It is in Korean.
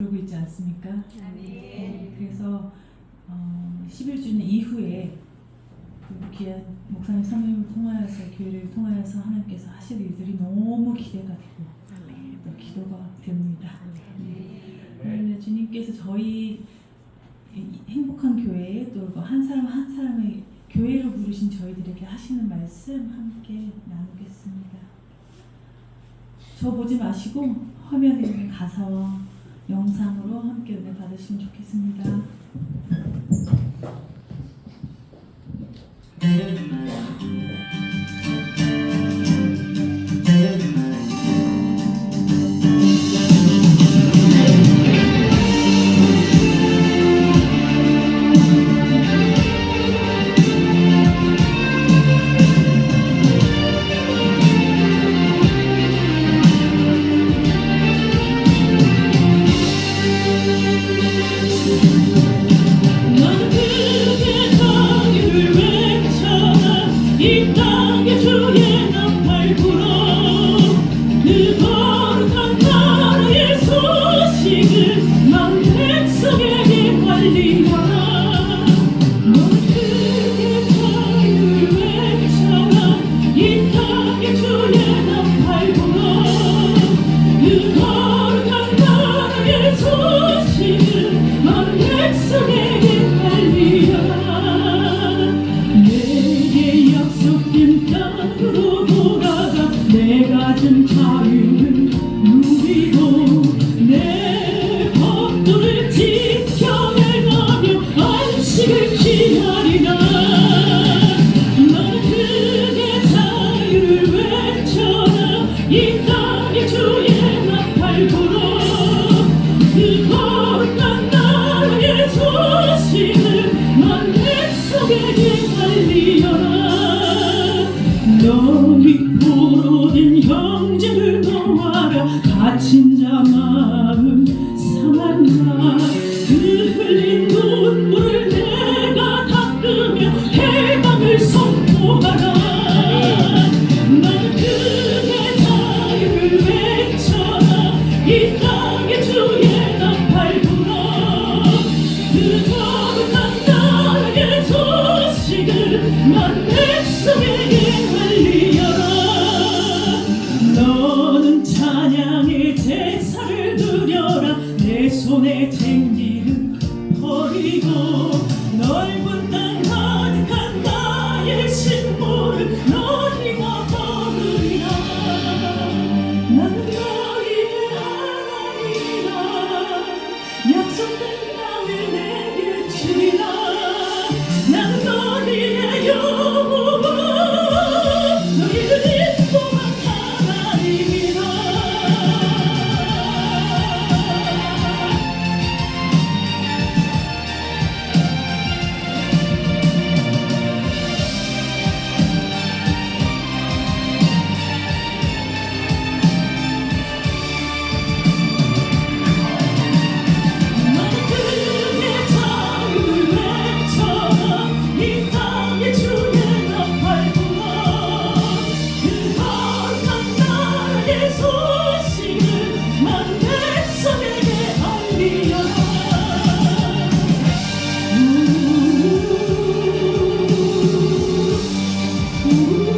그러고 있지 않습니까? 네, 그래서 어, 11주년 이후에 그 귀한 목사님 사모님을 통하여서 교회를 통하여서 하나님께서 하실 일들이 너무 기대가 되고 또 기도가 됩니다. 네. 오늘 주님께서 저희 이 행복한 교회에 또 한 사람 한 사람의 교회로 부르신 저희들에게 하시는 말씀 함께 나누겠습니다. 저 보지 마시고 화면에 있는 가사와 영상으로 함께 은혜 받으시면 좋겠습니다. 손에 쟁기를 버리고 넓은 땅 가득한 나의 신부를 너희가 주리라 you.